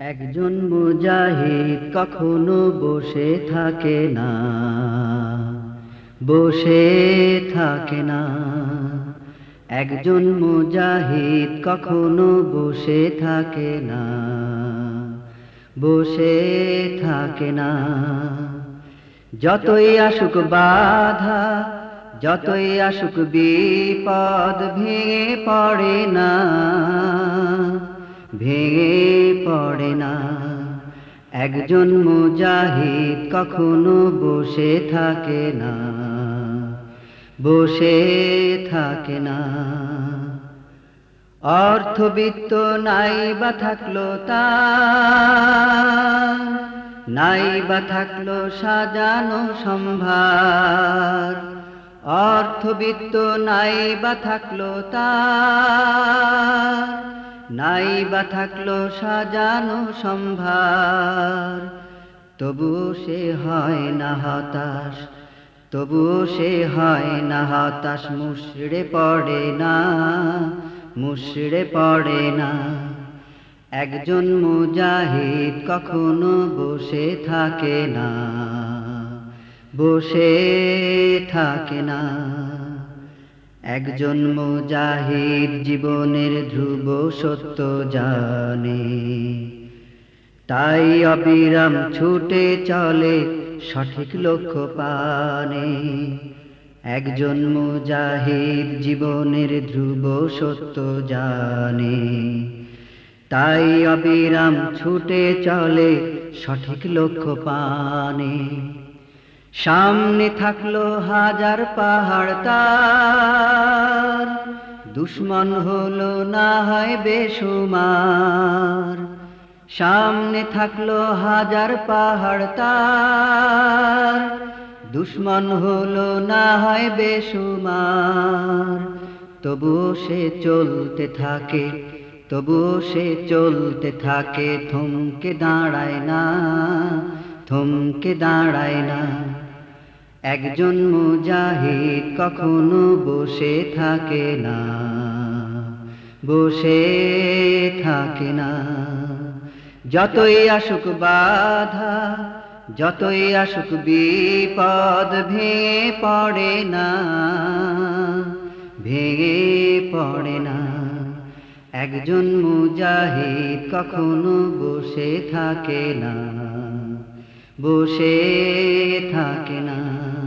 একজন মুজাহিদ কখনো বসে থাকে না। বসে থাকে না। একজন মুজাহিদ কখনো বসে থাকে না। বসে থাকে না। যতই আসুক বাধা, যতই আসুক বিপদ, ভেঙে পড়ে না। ভেঙে পড়ে না। একজন মুজাহিদ কখনো বসে থাকে না। বসে থাকে না। অর্থবিত্ত নাই বা থাকল তার নাই বা থাকল সাজানো সম্ভার। অর্থবিত্ত নাই বা থাকল তার নাই বা থাকল সাজানো সম্ভার। তবু সে হয় না হতাশ, তবু সে হয় না হতাশ, মুশড়ে পড়ে না, মুশড়ে পড়ে না। একজন মুজাহিদ কখনো বসে থাকে না, বসে থাকে না। একজন মুজাহিদ জীবনের ধ্রুব সত্য জানে। তাই অবিরাম ছুটে চলে, সঠিক লক্ষ্য পানে। একজন মুজাহিদ জীবনের ধ্রুব সত্য জানে। তাই অবিরাম ছুটে চলে, সঠিক লক্ষ্য পানে। সামনে থাকল হাজার পাহাড় তার দুশ্মন হলো না হয় বেসুমার সামনে থাকল হাজার পাহাড় তার। দুশ্মন হলো না হয় বেসুমার তবু সে চলতে থাকে, তবু সে চলতে থাকে, থমকে দাঁড়ায় না, থমকে দাঁড়ায় না। একজন মুজাহিদ কখনো বসে থাকে না, বসে থাকে না। যতই আসুক বাধা, যতই আসুক বিপদ ভেঙে পড়ে না, ভেঙে পড়ে না। একজন মুজাহিদ কখনো বসে থাকে না। বসে থাকে না।